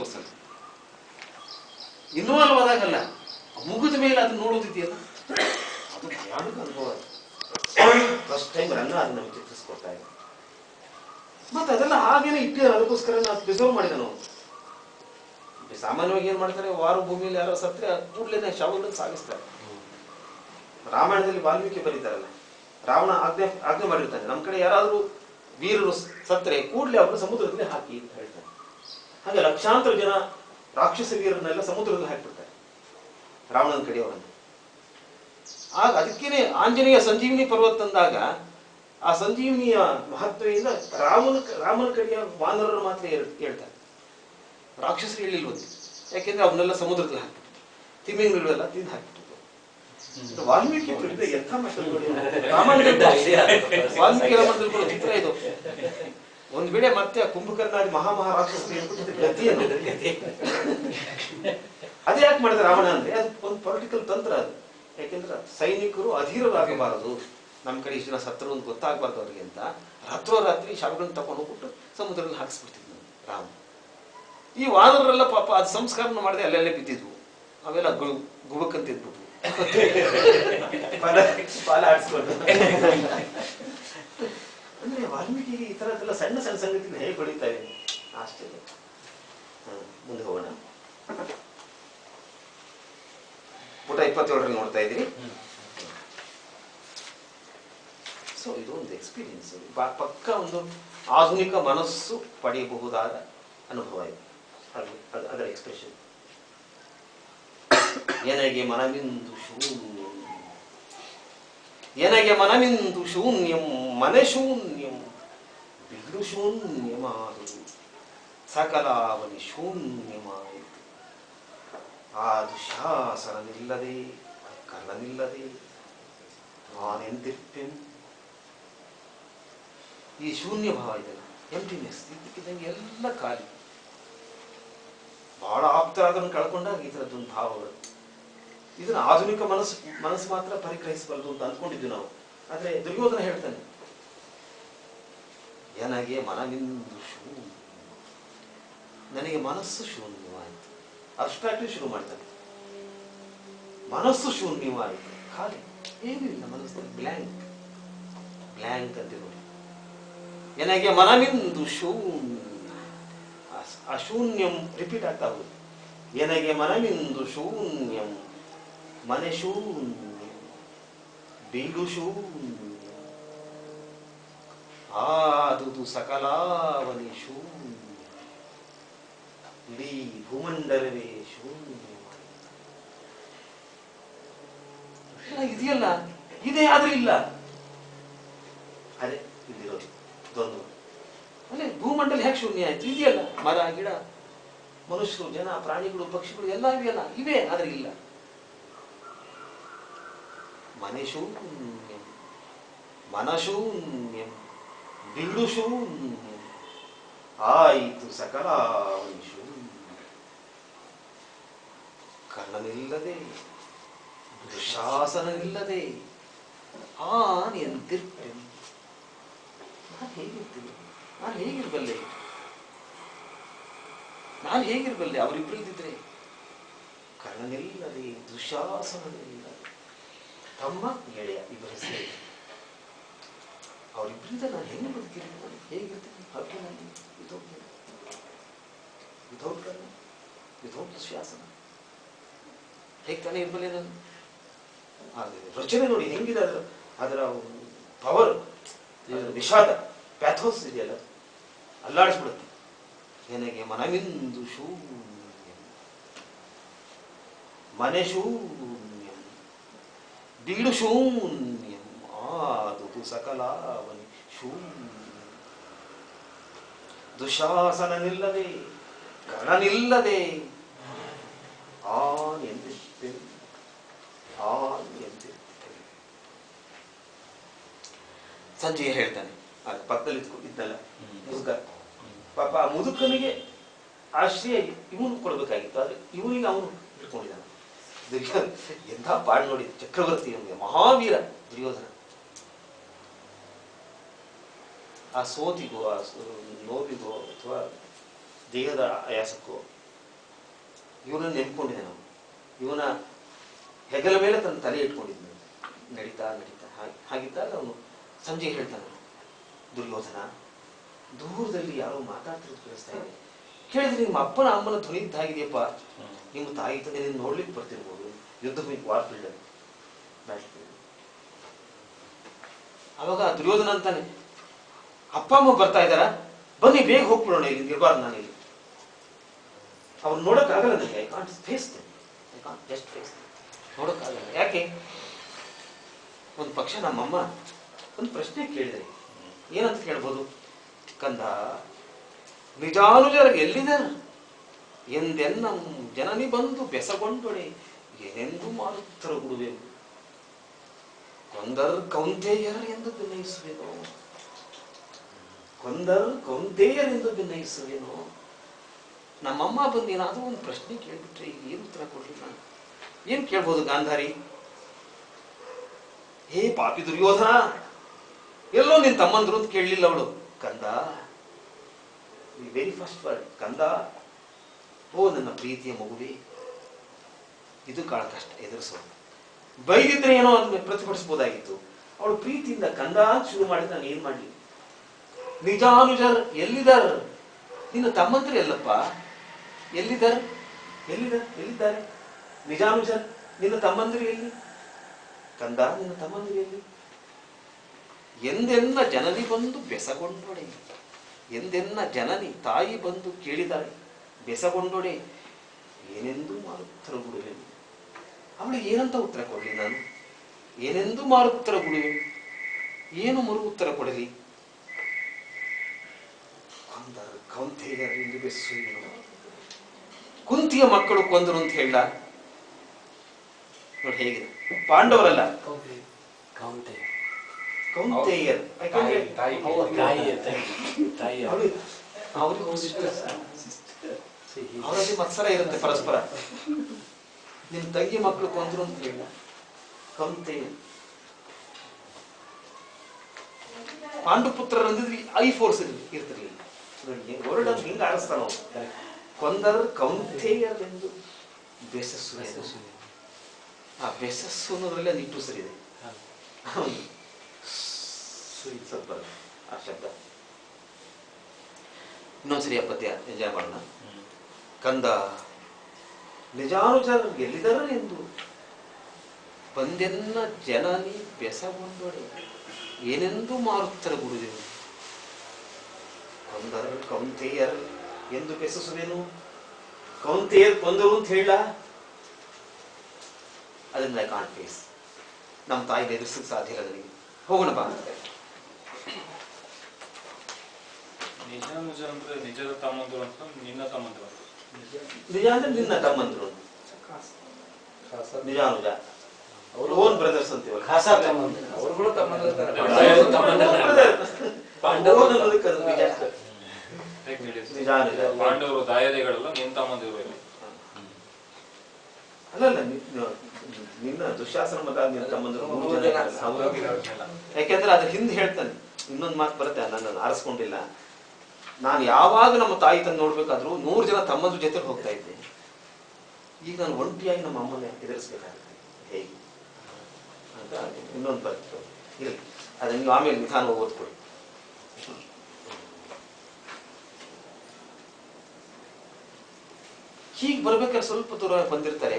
ತೋರಿಸಲ್ಲ. Involve ಆದಾಗಲ್ಲ ಮುಗಿದ ಮೇಲೆ ಅದನ್ನ ನೋಡೋದಿದೆಯಲ್ಲ? ಅದು ಭಯಾನಕ ಅನುಭವ ಫಸ್ಟ್ ಟೈಮ್ ರನ್ನ ಅದನ್ನ ನಮಗೆ ಚಿತ್ರಿಸ್ಕೊಡ್ತಾ ಇದೆ ಮತ್ತೆ ಅದೆಲ್ಲ ಹಾಗೇನೆ ಇಟ್ಟಿದ್ದಾರೆ, ಅದಕ್ಕೋಸ್ಕರ ನಾವು ಪ್ರಿಸರ್ವ್ ಮಾಡಿದ ನಾವು ಸಾಮಾನ್ಯವಾಗಿ ಏನ್ ಮಾಡ್ತಾರೆ, ವಾರ ಭೂಮಿಯಲ್ಲಿ ಯಾರೋ ಸತ್ರೆ ಕೂಡಲೇ ಶವಗಳನ್ನು ಸಾಗಿಸ್ತಾರೆ. ರಾಮಾಯಣದಲ್ಲಿ ವಾಲ್ಮೀಕಿ ಬರೀತಾರಲ್ಲ, ರಾವಣ ಆಜ್ಞೆ ಆಜ್ಞೆ ಮಾಡಿರ್ತಾನೆ. ನಮ್ಮ ಕಡೆ ಯಾರಾದರೂ ವೀರರು ಸತ್ರೆ ಕೂಡಲೇ ಅವರು ಸಮುದ್ರದಲ್ಲಿ ಹಾಕಿ ಅಂತ ಹೇಳ್ತಾನೆ ಹಾಗೆ ಲಕ್ಷಾಂತರ ಜನ ರಾಕ್ಷಸ ವೀರರನ್ನೆಲ್ಲ ಸಮುದ್ರದಲ್ಲಿ ಹಾಕಿಬಿಡ್ತಾರೆ. ರಾವಣನ ಕಡೆಯವರನ್ನು. ಆಗ ಅದಕ್ಕೇನೆ ಆಂಜನೇಯ ಸಂಜೀವಿನಿ ಪರ್ವತ ತಂದಾಗ ಆ ಸಂಜೀವಿನಿಯ ಮಹತ್ವದಿಂದ ರಾಮನ ರಾಮನ ಕಡೆಯ ವಾನರರು ಮಾತ್ರ ಹೇಳ್- ಹೇಳ್ತಾರೆ. ರಾಕ್ಷಸರು ಹೇಳಿಲ್ವಂತೆ. ಯಾಕೆಂದ್ರೆ ಅವನ್ನೆಲ್ಲ ಸಮುದ್ರದಲ್ಲಿ ಹಾಕಿಬಿಟ್ಟು ತಿಮ್ಮಿಂಗಳೆಲ್ಲ ತಿಂದು ಹಾಕಿಬಿಟ್ಟು ವಾಲ್ಮೀಕಿ ಎಂಥ ಮಟ್ಟದ ವಾಲ್ಮೀಕಿ ಚಿತ್ರ ಇದು. ಒಂದ್ ವೇಳೆ ಮತ್ತೆ ಕುಂಭಕರ್ಣಾದಿ ಗತಿಯನ್ನು ಅದೇ ಯಾಕೆ ಮಾಡಿದ ರಾವಣ ಅಂದ್ರೆ? ಅದು ಒಂದು ಪೊಲಿಟಿಕಲ್ ತಂತ್ರ ಅದು. ಯಾಕೆಂದ್ರೆ ಸೈನಿಕರು ಅಧೀರರಾಗಬಾರದು. ನಮ್ಮ ಕಡೆ ಇಷ್ಟು ಜನ ಸತ್ರು ಅಂತ ಗೊತ್ತಾಗಬಾರ್ದು ಅವ್ರಿಗೆ ಅಂತ. ರಾತ್ರೋರಾತ್ರಿ ಶವಗಳನ್ನ ತಗೊಂಡು ಹೋಗ್ಬಿಟ್ಟು ಸಮುದ್ರದಲ್ಲಿ ಹಾಕಿಸ್ಬಿಡ್ತಿದ್ನು ರಾಮ ಈ ವಾನರರೆಲ್ಲ ಪಾಪ ಅದು ಸಂಸ್ಕಾರ ಮಾಡದೆ ಅಲ್ಲೆಲ್ಲೇ ಬಿದ್ದಿದ್ವು. ಅವೆಲ್ಲ ಗುಳು ಗುಬಕ್ಕಂತಿದ್ಬಿಟ್ವು ಪಾಲ ವಾಲ್ಮೀಕಿಗೆ ಈ ಥರದ್ದೆಲ್ಲ ಸಣ್ಣ ಸಣ್ಣ ಸಂಗತಿನ ಹೇಗೆ ಹೊಳಿತಾ ಇದೆ? ಆಶ್ಚರ್ಯ. ಮುಂದೆ ಹೋಗೋಣ. ಪುಟ ಇಪ್ಪತ್ತೇಳರಲ್ಲಿ ನೋಡ್ತಾ ಇದ್ದೀರಿ ಸೊ ಇದು ಒಂದು ಎಕ್ಸ್ಪೀರಿಯನ್ಸ್ ಪಕ್ಕ ಒಂದು ಆಧುನಿಕ ಮನಸ್ಸು ಪಡೆಯಬಹುದಾದ ಅನುಭವ ಇದೆ. ಅದು, ಅದು- ಅದರ ಎಕ್ಸ್ಪ್ರೆಷನ್ ಎನಗೆ ಮನವಿಂದು ಶೂನ್ಯಂ. ಎನಗೆ ಮನವಿಂದು ಶೂನ್ಯಂ, ಮನೆ ಶೂನ್ಯಂ. ಬಿಲ್ಲು ಶೂನ್ಯಮಾದುದು. ಸಕಲಾವನಿ ಶೂನ್ಯಮಾಯಿತು. ಆ ದುಶಾಸನವಿಲ್ಲದೆ ಕರ್ಣನಿಲ್ಲದೆ ನಾನೆಂದಿರ್ಪೆನು ಈ ಶೂನ್ಯ ಭಾವ ಇದೆಲ್ಲ ಎಂಟಿನೆಸ್ ಇದ್ದಕ್ಕಿದ್ದಂಗೆ ಎಲ್ಲ ಖಾಲಿ. ಬಹಳ ಆಪ್ತರಾದನ್ನು ಕಳ್ಕೊಂಡಾಗ ಈ ಥರದ್ದೊಂದು ಭಾವಗಳು. ಇದನ್ನು ಆಧುನಿಕ ಮನಸ್ಸು ಮನಸ್ಸು ಮಾತ್ರ ಪರಿಗ್ರಹಿಸಬಲ್ಲದು ಅಂತ ಅಂದ್ಕೊಂಡಿದ್ವಿ ನಾವು. ಆದರೆ ದುರ್ಯೋಧನ ಹೇಳ್ತಾನೆ ನನಗೆ ಮನವಿಂದು ಶೂನ್ಯ. ನನಗೆ ಮನಸ್ಸು ಶೂನ್ಯವಾಯಿತು. ಅಬ್ಸ್ಟ್ರಾಕ್ಟ್ ಶುರು ಮಾಡ್ತಾನೆ ಮನಸ್ಸು ಶೂನ್ಯವಾಯಿತು. ಖಾಲಿ. ಏನೂ ಇಲ್ಲ ಮನಸ್ಸು ಬ್ಲ್ಯಾಂಕ್. ಬ್ಲ್ಯಾಂಕ್ ಅಂತ ನೋಡಿ ನನಗೆ ಮನವಿಂದು ಶೂನ್ಯ. ಅಶೂನ್ಯಂ ರಿಪೀಟ್ ಆಗ್ತಾ ಹೋಗುದು ನನಗೆ ಮನವಿಂದು ಶೂನ್ಯಂ. ಮನೆ ಶೂನ್ಯ. ಬೀಡು ಶೂನ್ಯ. ಆದುದು ಶೂನ್ಯ ಇಡೀ ಭೂಮಂಡಲವೇ ಶೂನ್ಯ. ಇದೆಯಲ್ಲ? ಇದೆ ಆದ್ರೆ ಇಲ್ಲ. ಅದೇ ಇಲ್ಲಿರೋದು ದ್ವಂದ್ವ ಅದೇ ಭೂಮಂಡಲ ಹೇಗೆ ಶೂನ್ಯ ಆಯ್ತು? ಇದೆಯಲ್ಲ? ಮರ ಗಿಡ ಮನುಷ್ಯರು ಜನ ಪ್ರಾಣಿಗಳು ಪಕ್ಷಿಗಳು ಎಲ್ಲ ಇವೆಯಲ್ಲ? ಇವೆ ಆದ್ರೆ ಇಲ್ಲ. ಮನೆ ಶೂನ್ಯ. ಮನಶೂನ್ಯಂ ಶೂನ್ಯಂ ಆಯಿತು ಸಕಲ ಶೂನ್ಯ ಕರ್ಣನಿಲ್ಲದೆ ದುಶಾಸನವಿಲ್ಲದೆ ಆನ್ ಎಂತಿರ್ಪೆನು ನಾನು ಹೇಗಿರ್ತೀನಿ ನಾನು ಹೇಗಿರ್ಬಲ್ಲೆ ನಾನು ಹೇಗಿರ್ಬಲ್ಲೆ ಅವರಿಬ್ಬರಿದ್ದಿದ್ರೆ ಕರ್ಣನಿಲ್ಲದೆ ದುಶಾಸನವಿಲ್ಲದೆ ತಮ್ಮ ಗೆಳೆಯ ಇಬ್ಬರ ಸೇರಿ ಅವರಿಬ್ಬರಿಂದ ನಾನು ಹೆಂಗೆ ಬದುಕಿರ್ತೀನಿ ನಾನು ಹೇಗಿರ್ತೀನಿ ಹಾಗೆ ನಾನು ವಿಧೋಗ್ಯ ವಿಧೋಗ್ಯ ವಿಧೋಗ್ಯ ಶ್ವಾಸನ ಹೇಗೆ ತಾನೇ ಇರ್ಬಲ್ಲೆ ನಾನು ರಚನೆ ನೋಡಿ ಹೆಂಗಿದೆ ಅದರ ಅದರ ಪವರ್ ವಿಷಾದ ಪ್ಯಾಥೋಸ್ ಇದೆಯಲ್ಲ ಅಲ್ಲಾಡಿಸ್ಬಿಡುತ್ತೆ ನನಗೆ ಮನವಿಂದು ಶೂನ್ಯ ಮನೆ ಶೂನ್ಯ ಬೀಡು ಶೂನ್ಯ ಆದುದು ಸಕಲಾವನಿ ಶೂನ್ಯ. ದುಶಾಸನನಿಲ್ಲದೆ ಗಣನಿಲ್ಲದೆ ಆನ್ ಎಂದಿರ್ತೇನೆ ಆನ್ ಎಂದಿರ್ತೇನೆ ಸಂಜೆ ಹೇಳ್ತಾನೆ. ಆಗ ಪಕ್ಕದಲ್ಲಿ ಇದ್ದಲ್ಲ, ಮುದುಕ. ಪಾಪ ಆ ಮುದುಕನಿಗೆ ಆಶ್ರಯ ಇವನು ಕೊಡಬೇಕಾಗಿತ್ತು. ಆದ್ರೆ ಇವನಿಗೆ ಅವನು ಇಟ್ಕೊಂಡಿದ್ದಾನೆ. ಎಂಥ ಪಾಡ್ ನೋಡಿ, ಚಕ್ರವರ್ತಿ ಅವನಿಗೆ ಮಹಾವೀರ ದುರ್ಯೋಧನ. ಆ ಸೋತಿಗೋ, ಆ ನೋವಿಗೋ ಅಥವಾ ದೇಹದ ಆಯಾಸಕ್ಕೋ ಇವನನ್ನು ನೆನ್ಕೊಂಡಿದ್ದೆ ನಾವು ಇವನ ಹೆಗಲ ಮೇಲೆ ತನ್ನ ತಲೆ ಇಟ್ಕೊಂಡಿದ್ದೆ ನಡೀತಾ ನಡೀತಾ, ಹಾಗೆ, ಹಾಗಿದ್ದಾಗ ಅವನು ಸಂಜೆ ಹೇಳ್ತಾನೆ ದುರ್ಯೋಧನ, ದೂರದಲ್ಲಿ ಯಾರೋ ಮಾತಾಡ್ತಿರೋದು ಕೇಳಿಸ್ತಾ ಇದೆ. ಕೇಳಿದ್ರೆ ನಿಮ್ಮ ಅಪ್ಪನ, ಅಮ್ಮನ ಧ್ವನಿ ಇದ್ದಾಗಿದೆಯಪ್ಪ. ನಿಮ್ಮ ತಾಯಿ ತಂದೆ ನಿನ್ನ ನೋಡ್ಲಿಕ್ಕೆ ಬರ್ತಿರ್ಬೋದು. ಯುದ್ಧ ವಾರ್ ಫೀಲ್ಡ್ ಅವಾಗ ದುರ್ಯೋಧನ ಅಂತಾನೆ ಅಪ್ಪ ಅಮ್ಮ ಬರ್ತಾ ಇದ್ದಾರ? ಬನ್ನಿ, ಬೇಗ ಹೋಗ್ಬಿಡೋಣ ಇಲ್ಲಿ, ಇರಬಾರ್ದು ನಾನು ಇಲ್ಲಿ. ಅವ್ರು ನೋಡಕ್ಕಾಗಲ್ಲ ನನಗೆ. I can't face I can't just face ನೋಡಕ್ಕಾಗಲ್ಲ. ಯಾಕೆ? ಒಂದು ಪಕ್ಷ ನಮ್ಮಮ್ಮ ಒಂದು ಪ್ರಶ್ನೆ ಕೇಳಿದೆ. ಏನಂತ ಕೇಳ್ಬೋದು? ಕಂದ ನಿಜಾನುಜರು ಎಲ್ಲಿದ್ದಾರೆ ಎಂದೆನ್ನ ಜನನಿ ಬಂದು ಬೆಸಗೊಂಡೊಡೆ, ಏನೆಂದು ಮಾರುತ್ತರ ಗುಡುವೆ ಕೊಂದರ್ ಕೌಂತೆಯರ್ ಎಂದು ಭಿನ್ನಯಿಸುವೆನೋ ಕೊಂದರ್ ಕೌಂತೆಯರ್ ಭಿನ್ನಯಿಸುವೇನು ನಮ್ಮಮ್ಮ ಬಂದು ಒಂದು ಪ್ರಶ್ನೆ ಕೇಳಿಬಿಟ್ರೆ ಏನು ಉತ್ತರ ಕೊಡ್ಲಿ ನಾನು? ಏನು ಕೇಳ್ಬೋದು ಗಾಂಧಾರಿ? ಹೇ ಪಾಪಿ ದುರ್ಯೋಧನ! ಎಲ್ಲೋ ನಿನ್ನ ತಮ್ಮಂದ್ರು ಅಂತ ಕೇಳಲಿಲ್ಲ ಅವಳು. ಕಂದ ವೆರಿ ಫಸ್ಟ್ ವರ್ಡ್ ಕಂದ, ಓ ನನ್ನ ಪ್ರೀತಿಯ ಮಗುವೆ, ಇದು ಕಾಳ ಕಷ್ಟ ಎದುರಿಸೋದು. ಬೈದಿದ್ರೆ ಏನೋ ಅದನ್ನ ಪ್ರತಿಭಟಿಸ್ಬೋದಾಗಿತ್ತು. ಅವಳು ಪ್ರೀತಿಯಿಂದ ಕಂದ ಶುರು ಮಾಡಿದ್ರೆ ನಾನು ಏನು ಮಾಡ್ಲಿ? ನಿಜಾನುಜರ್ ಎಲ್ಲಿದ್ದಾರ ನಿನ್ನ ತಮ್ಮಂತರು ಎಲ್ಲಪ್ಪ ಎಲ್ಲಿದ್ದಾರೆ ಎಲ್ಲಿದ ಎಲ್ಲಿದ್ದಾರೆ? ನಿಜಾನುಜರ್, ನಿನ್ನ ತಮ್ಮಂದಿರು ಎಲ್ಲಿ? ಕಂದ, ನಿನ್ನ ತಮ್ಮಂದಿರು ಎಲ್ಲಿ? ಎಂದೆನ್ನ ಜನನಿ ಬಂದು ಬೆಸಗೊಂಡೊಡೆ, ಎಂದೆನ್ನ ಜನನಿ ತಾಯಿ ಬಂದು ಕೇಳಿದಾಳೆ ಬೆಸಗೊಂಡೊಡೆ, ಏನೆಂದು ಮಾರುತ್ತರ ಗುಡುವೆ? ಅವಳಿಗೆ ಏನಂತ ಉತ್ತರ ಕೊಡಲಿ ನಾನು? ಏನೆಂದು ಮಾರುತ್ತರ ಗುಡುವೆ? ಏನು ಮರು ಉತ್ತರ ಕೊಡಲಿ? ಕೌಂತೆಯ ಎಂದು ಕುಂತಿಯ ಮಕ್ಕಳು ಕೊಂದರು ಅಂತ ಹೇಳ ನೋಡಿ ಹೇಗಿದೆ. ಪಾಂಡವರಲ್ಲ? ಕೌಂತೆಯ. ಕೌಂತೆಯರ್ ಅವರಲ್ಲಿ ಮತ್ಸರ ಇರುತ್ತೆ ಪರಸ್ಪರ. ನಿಮ್ ತಂಗಿ ಮಕ್ಕಳು ಕೊಂದ್ರು ಅಂತ ಹೇಳ ಕೌಂತೆಯ. ಪಾಂಡುಪುತ್ರರು ಅಂದಿದ್ರೆ ಐ ಫೋರ್ಸ್ ಇರ್ತಿರ್ಲಿಲ್ಲ. ವರ್ಡ್ ಅಂತ ಹಿಂಗೆ ಆಡಿಸ್ತಾನ ಕೊಂದರ ಕೌಂತೆಯರೆಂದು ಬೆಸಸ್ಸು ಆ ಬೆಸಸ್ಸು ಅನ್ನೋದ್ರಲ್ಲಿ ಇಟ್ಟು ಸರಿದೆ ಹೌದು. ಸ್ವಲ್ಪ ಆ ಶಬ್ದ. ಇನ್ನೊಂದ್ಸರಿ ಆ ಪದ್ಯ ಎಂಜಾಯ್ ಮಾಡೋಣ. ಕಂದ ನಿಜಾನುಜರ ಎಂದು. ಬಂದೆನ್ನ ಜನನಿ ಬೆಸಗೊಂಡೊಡೆ. ಏನೆಂದು ಮಾರುತ್ತರ ಕೊಂದರ ಕೌಂತೆಯರ್ ಎಂದು ಬೆಸಸುವೆನು ಕೌಂತೆಯರ್ ಕೊಂದರು ಅಂತ ಹೇಳ? ಅದನ್ನ ಕಾಂಟ್ ಫೇಸ್ ನಮ್ಮ ತಾಯಿ ಎದುರಿಸಕ್ಕೆ ಸಾಧ್ಯ ಇಲ್ಲ ನನಗೆ. ಹೋಗೋಣ ಬಾ. ಅಂತ ನಿಜ ನಿಜ ಅಂದ್ರೆ ನಿಜದ ತಮ್ಮಂದ್ರು ಅಂತ ನಿನ್ನ ತಮ್ಮಂದ್ರು ನಿಜ ಅಂದ್ರೆ ನಿನ್ನ ತಮ್ಮಂದ್ರು ನಿಜಾನುಜ ಅವ್ರು ಓನ್ ಬ್ರದರ್ಸ್ ಅಂತೀವಲ್ಲ ಖಾಸ ತಮ್ಮಂದ್ರು. ಅವ್ರು ಪಾಂಡವರು ದಾಯಾದಿಗಳೆಲ್ಲ ನಿನ್ ತಮ್ಮಂದಿರು ಇಲ್ಲಿ ಅಲ್ಲಲ್ಲ ನಿನ್ನ ದುಶಾಸನ ಮತ ನಿನ್ನ ತಮ್ಮಂದ್ರು ಯಾಕೆಂದ್ರೆ ಅದ್ರ ಹಿಂದೆ ಹೇಳ್ತಾನೆ ಇನ್ನೊಂದು ಮಾತು ಬರುತ್ತೆ ನನ್ನನ್ನು ಆರಿಸ್ಕೊಂಡಿಲ್ಲ. ನಾನು ಯಾವಾಗ ನಮ್ಮ ತಾಯಿ ತಂದು ನೋಡ್ಬೇಕಾದ್ರೂ ನೂರು ಜನ ತಮ್ಮಂದ್ರ ಜೊತೆ ಹೋಗ್ತಾ ಇದ್ದೆ. ಈಗ ನಾನು ಒಂಟಿಯಾಗಿ ನಮ್ಮ ಅಮ್ಮನ ಎದುರಿಸ್ಬೇಕಾಗುತ್ತೆ ಹೇಗೆ? ಅಂತ ಇನ್ನೊಂದು ಬರುತ್ತೆ ಇರಲಿ ಅದನ್ನ ಆಮೇಲೆ ನಿಧಾನ ಓದ್ಕೊಡಿ ಹೀಗೆ ಬರ್ಬೇಕಾದ್ರೆ ಸ್ವಲ್ಪ ದೂರ ಬಂದಿರ್ತಾರೆ.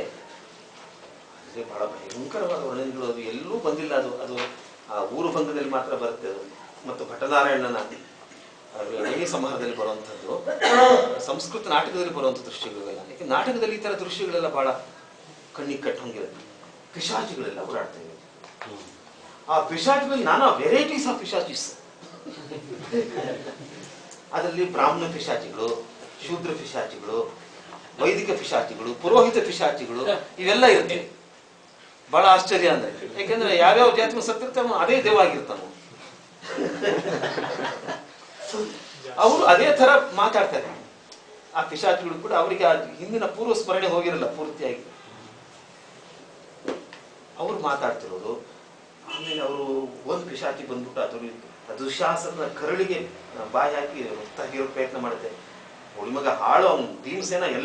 ಬಹಳ ಭಯಂಕರವಾದ ವರ್ಣನೆಗಳು ಅದು. ಎಲ್ಲೂ ಬಂದಿಲ್ಲ ಅದು. ಅದು ಆ ಊರು ಭಂಗದಲ್ಲಿ ಮಾತ್ರ ಬರುತ್ತೆ ಅದು. ಮತ್ತು ಭಟನಾರಾಯಣನ ಅರಣ್ಯ ಸಂಹಾರದಲ್ಲಿ ಬರುವಂಥದ್ದು. ಸಂಸ್ಕೃತ ನಾಟಕದಲ್ಲಿ ಬರುವಂಥ ದೃಶ್ಯಗಳೆಲ್ಲ. ಯಾಕೆ ನಾಟಕದಲ್ಲಿ ಈ ಥರ ದೃಶ್ಯಗಳೆಲ್ಲ ಬಹಳ ಕಣ್ಣಿಗೆ ಕಟ್ಟಂಗಿರುತ್ತೆ ಪಿಶಾಚಿಗಳೆಲ್ಲ ಓಡಾಡ್ತಾ ಇವೆ. ಆ ಪಿಶಾಚಿಗಳಲ್ಲಿ ನಾನಾ ವೆರೈಟೀಸ್ ಆಫ್ ಪಿಶಾಚಿಸ್. ಅದರಲ್ಲಿ ಬ್ರಾಹ್ಮಣ ಪಿಶಾಚಿಗಳು, ಶೂದ್ರ ಪಿಶಾಚಿಗಳು ವೈದಿಕ ಪಿಶಾಚಿಗಳು ಪುರೋಹಿತ ಪಿಶಾಚಿಗಳು ಇವೆಲ್ಲ ಇರುತ್ತೆ. ಬಹಳ ಆಶ್ಚರ್ಯ ಅಂದ್ರೆ. ಯಾಕೆಂದ್ರೆ ಯಾವ್ಯಾವ ಜಾತಿ ಸತ್ತಿರ್ತಾನೋ ಅದೇ ದೇವ ಆಗಿರ್ತಾನ ಅವರು ಅದೇ ತರ ಮಾತಾಡ್ತಾರೆ. ಆ ಪಿಶಾಚಿಗಳು ಕೂಡ ಅವರಿಗೆ ಆ ಹಿಂದಿನ ಪೂರ್ವ ಸ್ಮರಣೆ ಹೋಗಿರಲ್ಲ ಪೂರ್ತಿಯಾಗಿ. ಅವ್ರು ಮಾತಾಡ್ತಿರೋದು ಆಮೇಲೆ ಅವರು ಒಂದು ಪಿಶಾಚಿ ಬಂದ್ಬಿಟ್ಟು ಅದು ಶಾಸನ ಕರಳಿಗೆ ಬಾಯಿ ಹಾಕಿ ತೆಗಿಯೋ ಪ್ರಯತ್ನ ಮಾಡುತ್ತೆ. ಹುಳಿಮಗ ಹಾಳು ಅವನು ಭೀಮಸೇನ ಎಲ್ಲ